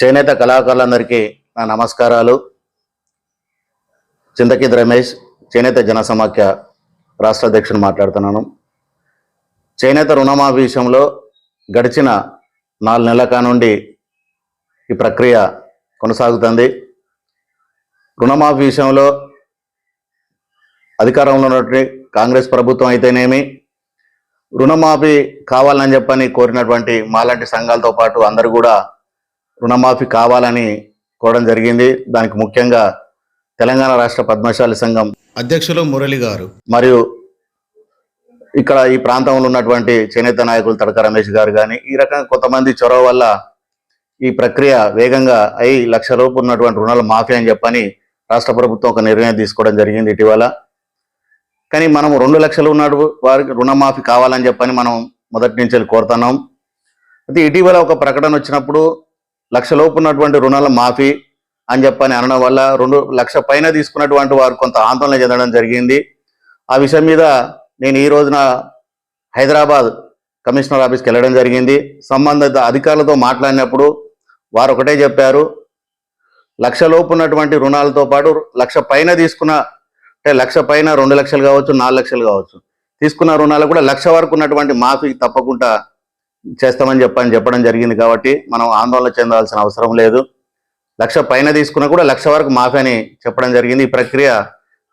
చేనేత కళాకారులందరికీ నా నమస్కారాలు. చింతకిద్ రమేష్ చేనేత జన సమాఖ్య రాష్ట్ర అధ్యక్షుడు మాట్లాడుతున్నాను. చేనేత రుణమాఫీ విషయంలో గడిచిన నాలుగు నెలల కానుండి ఈ ప్రక్రియ కొనసాగుతుంది. రుణమాఫీ విషయంలో అధికారంలో ఉన్నటువంటి కాంగ్రెస్ ప్రభుత్వం అయితేనేమి రుణమాఫీ కావాలని చెప్పని కోరినటువంటి మాలాంటి సంఘాలతో పాటు అందరూ కూడా రుణమాఫీ కావాలని కోరడం జరిగింది. దానికి ముఖ్యంగా తెలంగాణ రాష్ట్ర పద్మశాలి సంఘం అధ్యక్షులు మురళి గారు. మరియు ఇక్కడ ఈ ప్రాంతంలో ఉన్నటువంటి చేనేత నాయకులు తడక రమేష్ గారు కానీ ఈ రకంగా కొంతమంది చొరవ వల్ల ఈ ప్రక్రియ వేగంగా అయి లక్ష లోపు ఉన్నటువంటి రుణాల మాఫీ అని చెప్పని రాష్ట్ర ప్రభుత్వం ఒక నిర్ణయం తీసుకోవడం జరిగింది ఇటీవల. కానీ మనం రెండు లక్షలు ఉన్నాడు వారికి రుణమాఫీ కావాలని చెప్పని మనం మొదటి నుంచి కోరుతున్నాం. అయితే ఇటీవల ఒక ప్రకటన వచ్చినప్పుడు లక్షలోపు ఉన్నటువంటి రుణాల మాఫీ అని చెప్పని అనడం వల్ల రెండు లక్ష పైన తీసుకున్నటువంటి వారు కొంత ఆందోళన చెందడం జరిగింది. ఆ విషయం మీద నేను ఈ రోజున హైదరాబాద్ కమిషనర్ ఆఫీస్కి వెళ్ళడం జరిగింది. సంబంధిత అధికారులతో మాట్లాడినప్పుడు వారు ఒకటే చెప్పారు లక్షలోపు ఉన్నటువంటి రుణాలతో పాటు లక్ష పైన తీసుకున్న అంటే లక్ష పైన రెండు లక్షలు కావచ్చు నాలుగు లక్షలు కావచ్చు తీసుకున్న రుణాలు కూడా లక్ష వరకు ఉన్నటువంటి మాఫీ తప్పకుండా చేస్తామని చెప్పని చెప్పడం జరిగింది కాబట్టి మనం ఆందోళన చెందాల్సిన అవసరం లేదు. లక్ష పైన తీసుకున్నా కూడా లక్ష వరకు మాఫీ అని చెప్పడం జరిగింది. ఈ ప్రక్రియ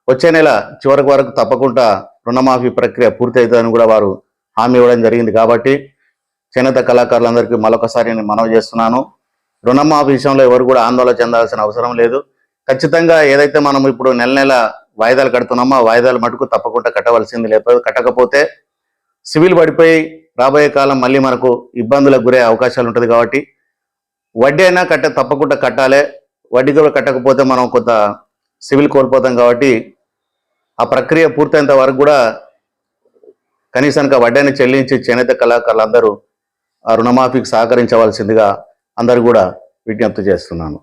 వచ్చే నెల చివరికి వరకు తప్పకుండా రుణమాఫీ ప్రక్రియ పూర్తి అవుతుందని కూడా వారు హామీ ఇవ్వడం జరిగింది కాబట్టి చేనేత కళాకారులందరికీ మరొకసారి నేను మనవి చేస్తున్నాను. రుణమాఫీ విషయంలో ఎవరు కూడా ఆందోళన చెందాల్సిన అవసరం లేదు. ఖచ్చితంగా ఏదైతే మనం ఇప్పుడు నెల నెల వాయిదాలు కడుతున్నామో ఆ వాయిదాలు మటుకు తప్పకుండా కట్టవలసింది లేకపోతే కట్టకపోతే సివిల్ పడిపోయి రాబోయే కాలం మళ్ళీ మనకు ఇబ్బందులకు గురే అవకాశాలు ఉంటుంది కాబట్టి వడ్డీ అయినా కట్ట తప్పకుండా కట్టాలి. వడ్డీ కూడా కట్టకపోతే మనం కొంత సివిల్ కోల్పోతాం కాబట్టి ఆ ప్రక్రియ పూర్తయినంత వరకు కూడా కనీసానికి ఆ వడ్డీని చెల్లించి చేనేత కళాకారులందరూ ఆ రుణమాఫీకి సహకరించవలసిందిగా అందరూ కూడా విజ్ఞప్తి చేస్తున్నాను.